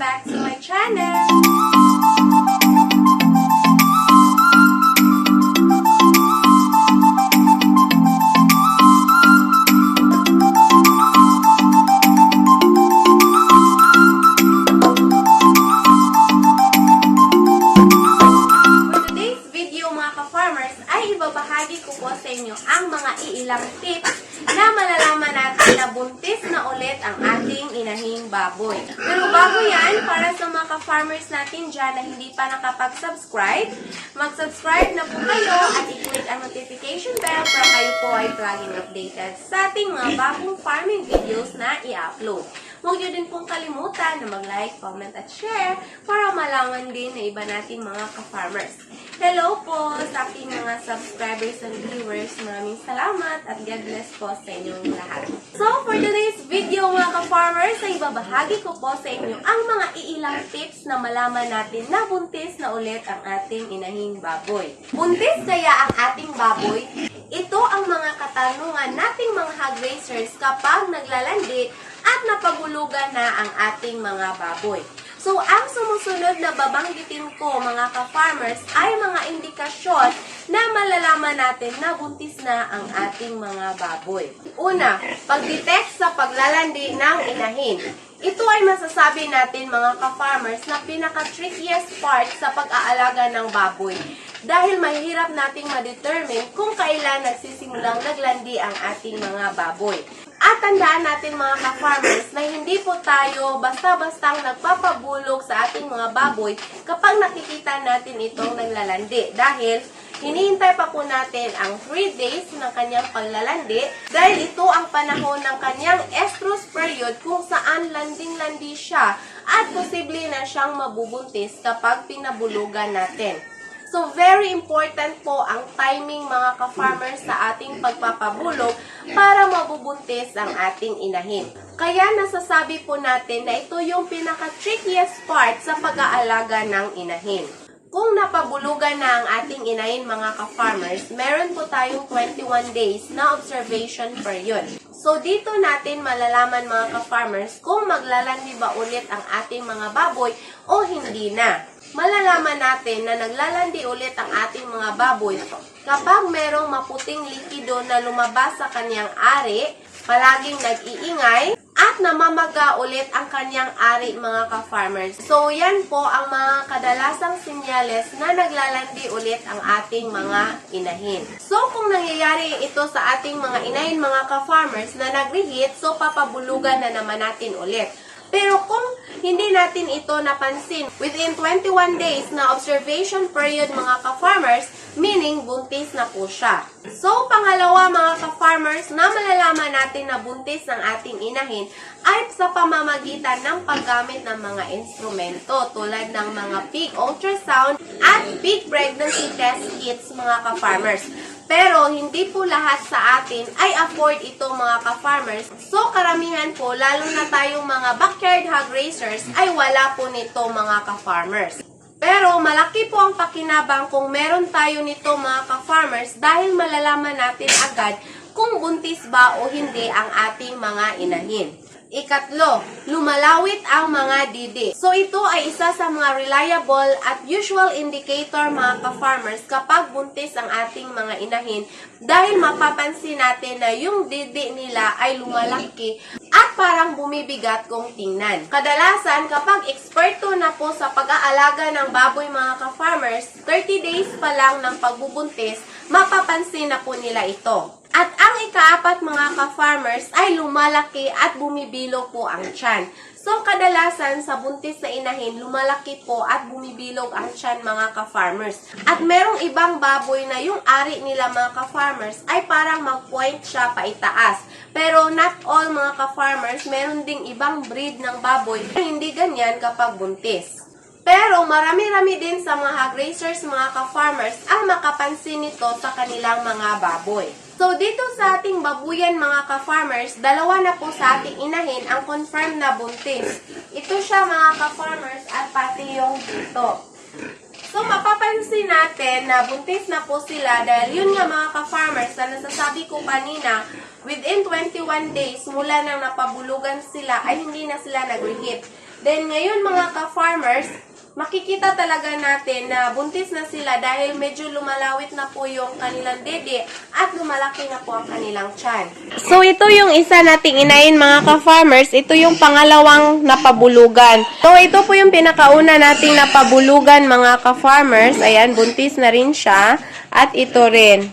back to my channel! Baboy. Pero bago yan, para sa mga ka-farmers natin dyan na hindi pa nakapag-subscribe, mag-subscribe na po kayo at i-click ang notification bell para kayo po ay laging updated sa ating mga bagong farming videos na i-upload. Huwag niyo din pong kalimutan na mag-like, comment at share para malaman din na iba nating mga ka-farmers. Hello po sa aking mga subscribers and viewers. Maraming salamat at God bless po sa inyong lahat. So, for today's video mga ka-farmers, ay ibabahagi ko po sa inyo ang mga iilang tips na malaman natin na buntis na ulit ang ating inahing baboy. Buntis kaya ang ating baboy? Ito ang mga katanungan nating mga hog raisers kapag naglalandi at napagulugan na ang ating mga baboy. So, ang sumusunod na babanggitin ko mga ka-farmers ay mga indikasyon na malalaman natin na buntis na ang ating mga baboy. Una, pag-detect sa paglalandi ng inahin. Ito ay masasabi natin mga ka-farmers na pinaka-trickiest part sa pag-aalaga ng baboy dahil mahirap nating ma-determine kung kailan nagsisimulang naglandi ang ating mga baboy. At tandaan natin mga ka-farmers na hindi po tayo basta-bastang nagpapabulog sa ating mga baboy kapag nakikita natin itong naglalandi. Dahil hinihintay pa po natin ang 3 days ng kanyang paglalandi dahil ito ang panahon ng kanyang estrus period kung saan landing-landi siya at posible na siyang mabubuntis kapag pinabulugan natin. So, very important po timing mga ka-farmers sa ating pagpapabulog para mabubuntis ang ating inahin. Kaya nasasabi po natin na ito yung pinaka-trickiest part sa pag-aalaga ng inahin. Kung napabulugan na ang ating inahin mga ka-farmers, meron po tayong 21 days na observation period. So, dito natin malalaman mga ka-farmers kung maglalandi ba ulit ang ating mga baboy o hindi na. Malalaman natin na naglalandi ulit ang ating mga baboy kapag merong maputing likido na lumabas sa kanyang ari, palaging nag-iingay, at namamaga ulit ang kanyang ari mga ka-farmers. So, yan po ang mga kadalasang sinyales na naglalandi ulit ang ating mga inahin. So, kung nangyayari ito sa ating mga inahin mga ka-farmers na nag-reheat, so papabulugan na naman natin ulit. Pero kung hindi natin ito napansin within 21 days na observation period mga ka-farmers, meaning buntis na po siya. So, pangalawa mga ka-farmers na malalaman natin na buntis ng ating inahin ay sa pamamagitan ng paggamit ng mga instrumento tulad ng mga pig ultrasound at pig pregnancy test kits mga ka-farmers. Pero hindi po lahat sa atin ay afford ito mga ka-farmers. So karamihan po, lalo na tayong mga backyard hog raisers, ay wala po nito mga ka-farmers. Pero malaki po ang pakinabang kung meron tayo nito mga ka-farmers dahil malalaman natin agad kung buntis ba o hindi ang ating mga inahin. Ikatlo, lumalawit ang mga didi. So ito ay isa sa mga reliable at usual indicator mga ka-farmers kapag buntis ang ating mga inahin dahil mapapansin natin na yung didi nila ay lumalaki at parang bumibigat kung tingnan. Kadalasan kapag eksperto na po sa pag-aalaga ng baboy mga ka-farmers, 30 days pa lang ng pagbubuntis, mapapansin na po nila ito. At ang ikaapat mga ka-farmers ay lumalaki at bumibilo po ang tiyan. So, kadalasan sa buntis na inahin, lumalaki po at bumibilog ang tiyan mga ka-farmers. At merong ibang baboy na yung ari nila mga ka-farmers ay parang mag-point siya pa itaas. Pero not all mga ka-farmers, meron ding ibang breed ng baboy na hindi ganyan kapag buntis. Pero marami-rami din sa mga hog raisers, mga ka-farmers, ang makapansin nito sa kanilang mga baboy. So, dito sa ating babuyan mga ka-farmers, dalawa na po sa ating inahin ang confirmed na buntis. Ito siya mga ka-farmers at pati yung dito. So, mapapansin natin na buntis na po sila dahil yun nga mga ka-farmers na nasasabi ko kanina, within 21 days mula nang napabulugan sila ay hindi na sila nag-reheat. Then ngayon mga ka-farmers, makikita talaga natin na buntis na sila dahil medyo lumalawit na po yung kanilang dede at lumalaki na po ang kanilang tiyan. So ito yung isa nating inayin mga ka-farmers, ito yung pangalawang napabulugan. So ito po yung pinakauna nating napabulugan mga ka-farmers. Ayan, buntis na rin siya at ito rin.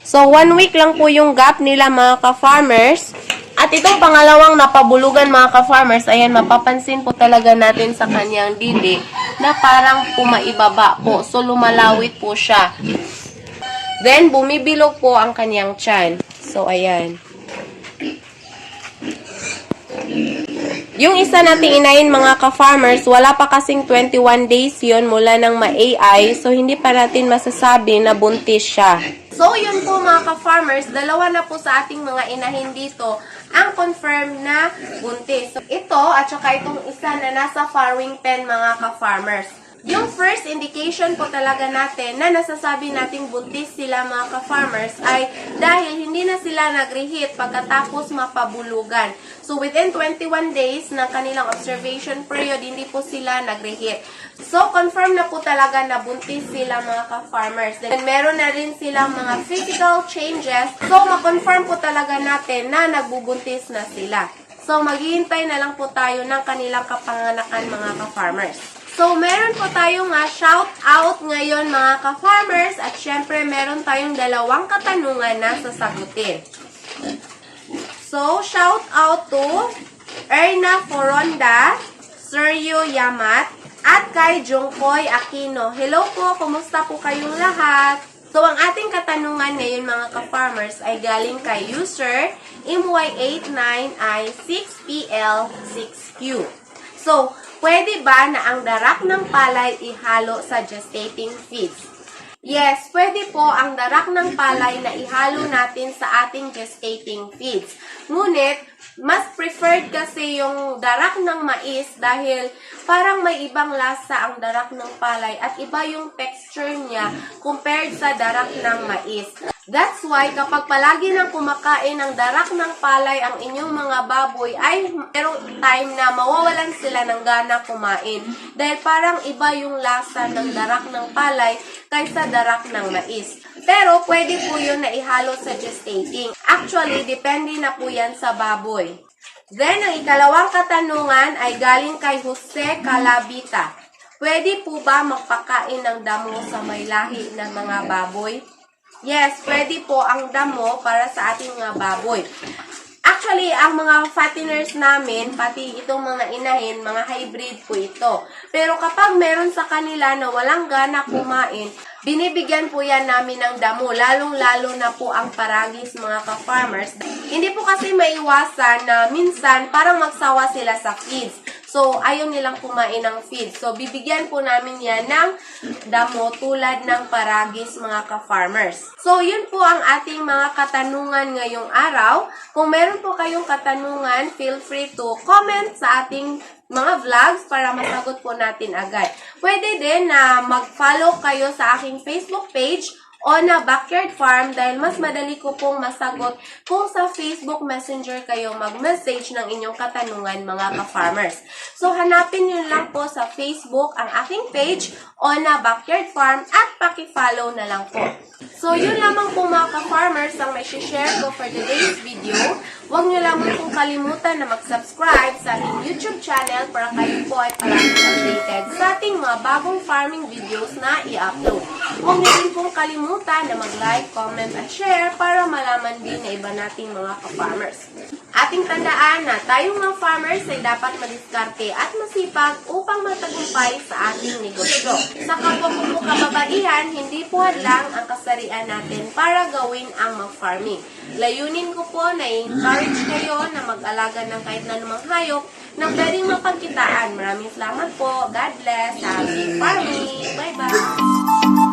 So, one week lang po yung gap nila mga ka-farmers. At itong pangalawang napabulugan mga ka-farmers, ayan, mapapansin po talaga natin sa kanyang didi na parang pumaibaba po. So, lumalawit po siya. Then, bumibilog po ang kanyang tiyan. So, ayan. Yung isa nating inayin mga ka-farmers, wala pa kasing 21 days yon mula nang ma-AI, so hindi pa natin masasabi na buntis siya. So, yun po mga ka-farmers, dalawa na po sa ating mga inahin dito ang confirmed na buntis. So, ito at saka itong isa na nasa farrowing pen mga ka-farmers. Yung first indication po talaga natin na nasasabi nating buntis sila mga ka-farmers ay dahil hindi na sila nag-reheat pagkatapos mapabulugan. So, within 21 days ng kanilang observation period, hindi po sila nag-reheat. So, confirm na po talaga na buntis sila mga ka-farmers. Then, meron na rin silang mga physical changes. So, ma-confirm po talaga natin na nagbubuntis na sila. So, maghihintay na lang po tayo ng kanilang kapanganakan mga ka-farmers. So, meron po tayong nga shout out ngayon mga ka-farmers at syempre meron tayong dalawang katanungan na sasagutin. So, shout out to Erna Foronda, Sergio Yamat, at kay Jungkoy Aquino. Hello po, kumusta po kayong lahat? So, ang ating katanungan ngayon mga ka-farmers ay galing kay user MY89I6PL6Q. So, pwede ba na ang darak ng palay ihalo sa gestating feeds? Yes, pwede po ang darak ng palay na ihalo natin sa ating gestating feeds. Ngunit, mas preferred kasi yung darak ng mais dahil parang may ibang lasa ang darak ng palay at iba yung texture niya compared sa darak ng mais. That's why kapag palagi nang kumakain ng darak ng palay ang inyong mga baboy ay merong time na mawawalan sila ng gana kumain. Dahil parang iba yung lasa ng darak ng palay kaysa darak ng mais. Pero pwede po yun na ihalo sa gestating. Actually, depende na po yan sa baboy. Then, ang ikalawang katanungan ay galing kay Jose Calabita. Pwede po ba magpakain ng damo sa may lahi ng mga baboy? Yes, pwede po ang damo para sa ating mga baboy. Actually, ang mga fatteners namin, pati itong mga inahin, mga hybrid po ito. Pero kapag meron sa kanila na walang gana kumain, binibigyan po yan namin ng damo, lalong-lalo na po ang paragis mga ka-farmers. Hindi po kasi maiwasan na minsan parang magsawa sila sa feeds. So, ayaw nilang kumain ng feed. So, bibigyan po namin yan ng damo tulad ng paragis mga ka-farmers. So, yun po ang ating mga katanungan ngayong araw. Kung meron po kayong katanungan, feel free to comment sa ating mga vlogs para masagot po natin agad. Pwede din na mag-follow kayo sa aking Facebook page o na Backyard Farm dahil mas madali ko pong masagot kung sa Facebook Messenger kayo mag-message ng inyong katanungan mga ka-farmers. So, hanapin nyo lang po sa Facebook ang aking page o na Backyard Farm at paki-follow na lang po. So, yun lamang po mga ka-farmers ang may share ko for today's video. Huwag nyo lamang pong kalimutan na mag-subscribe sa ating YouTube channel para kayo po ay palaging updated sa ating mga bagong farming videos na i-upload. Huwag nyo din pong kalimutan na mag-like, comment, at share para malaman din na iba nating mga ka-farmers. Ating tandaan na tayong mga farmers ay dapat madiskarte at masipag upang matagumpay sa ating negosyo. Sa kapwa po kababaihan, hindi po hadlang ang kasarian natin para gawin ang mag-farming. Layunin ko po na encourage kayo na mag-alaga ng kahit na namang hayop na pwedeng mapagkitaan. Maraming salamat po. God bless. Happy farming. Bye-bye.